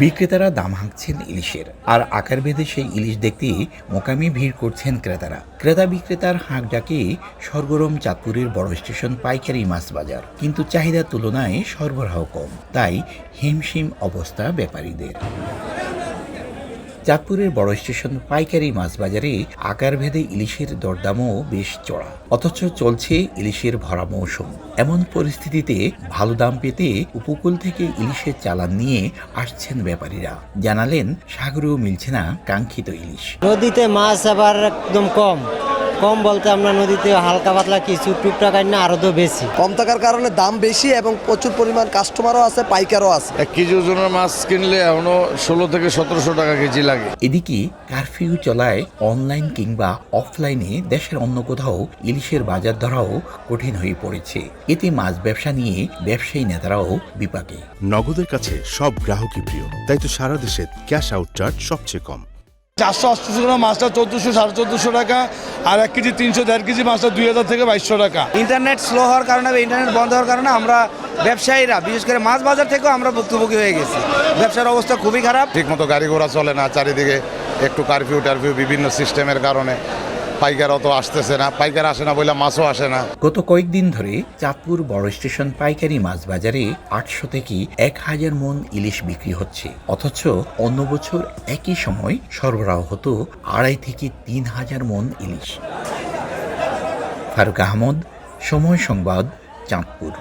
বিক্রেতারা দাম হাঁকছেন ইলিশের। আর আকার বেঁধে সেই ইলিশ দেখতে মোকামি ভিড় করছেন ক্রেতারা। ক্রেতা বিক্রেতার হাঁক ডাকে সরগরম চাঁদপুরের বড় স্টেশন পাইকারি মাছ বাজার। কিন্তু চাহিদার তুলনায় সরবরাহ কম। তাই হিমশিম অবস্থা ব্যাপারীদের। চাঁদপুরের বড় স্টেশন পাইকারি মাছ বাজারে আকার ভেদে ইলিশের দরদামও বেশ চড়া। অথচ চলছে ইলিশের ভরা মৌসুম। এমন পরিস্থিতিতে ভালো দাম পেতে উপকূল থেকে ইলিশের চালান নিয়ে আসছেন ব্যাপারীরা। জানালেন, সাগরেও মিলছে না কাঙ্ক্ষিত ইলিশ। নদীতে মাছ আবার একদম কম। কম বলতে আমরা নদীতে হালকা পাতলা কিছু টুকটাক না আরও তো বেশি। কম থাকার কারণে দাম বেশি এবং প্রচুর পরিমাণ কাস্টমারও আছে পাইকারও আছে। এক কেজি ওজনের মাছ কিনলে এখনও ষোলো থেকে সতেরোশো টাকা কেজি লাগে। এদিকে কারফিউ চলায় অনলাইন কিংবা অফলাইনে দেশের অন্য কোথাও ইলিশের বাজার ধরাও কঠিন হয়ে পড়েছে। এতে মাছ ব্যবসা নিয়ে ব্যবসায়ী নেতারাও বিপাকে। নগদের কাছে সব গ্রাহকই প্রিয় তাই তো সারা দেশে ক্যাশ আউট চার্জ সবচেয়ে কম। চারশো অষ্টশো গ্রাম মাছটা চোদ্দোশো সাড়ে চোদ্দোশো টাকা আর এক কেজি তিনশো দেড় কেজি মাছটা দুই হাজার থেকে বাইশশো টাকা। ইন্টারনেট স্লো হওয়ার কারণে বা ইন্টারনেট বন্ধ হওয়ার কারণে আমরা ব্যবসায়ীরা বিশেষ করে মাছ বাজার থেকেও আমরা ভুক্তভোগী হয়ে গেছি। ব্যবসার অবস্থা খুবই খারাপ। ঠিকমতো গাড়ি ঘোড়া চলে না চারিদিকে একটু কারফিউ টারফিউ বিভিন্ন সিস্টেমের কারণে। পাইকার অত আসতেছে না, পাইকার আসে না বলে মাছও আসে না। গত কয়েকদিন ধরে চাঁদপুর বড় স্টেশন পাইকারি মাছ বাজারে আটশো থেকে এক হাজার মন ইলিশ বিক্রি হচ্ছে। অথচ অন্য বছর একই সময় সরবরাহ হতো আড়াই থেকে তিন হাজার মন ইলিশ। ফারুক আহমদ, সময় সংবাদ, চাঁদপুর।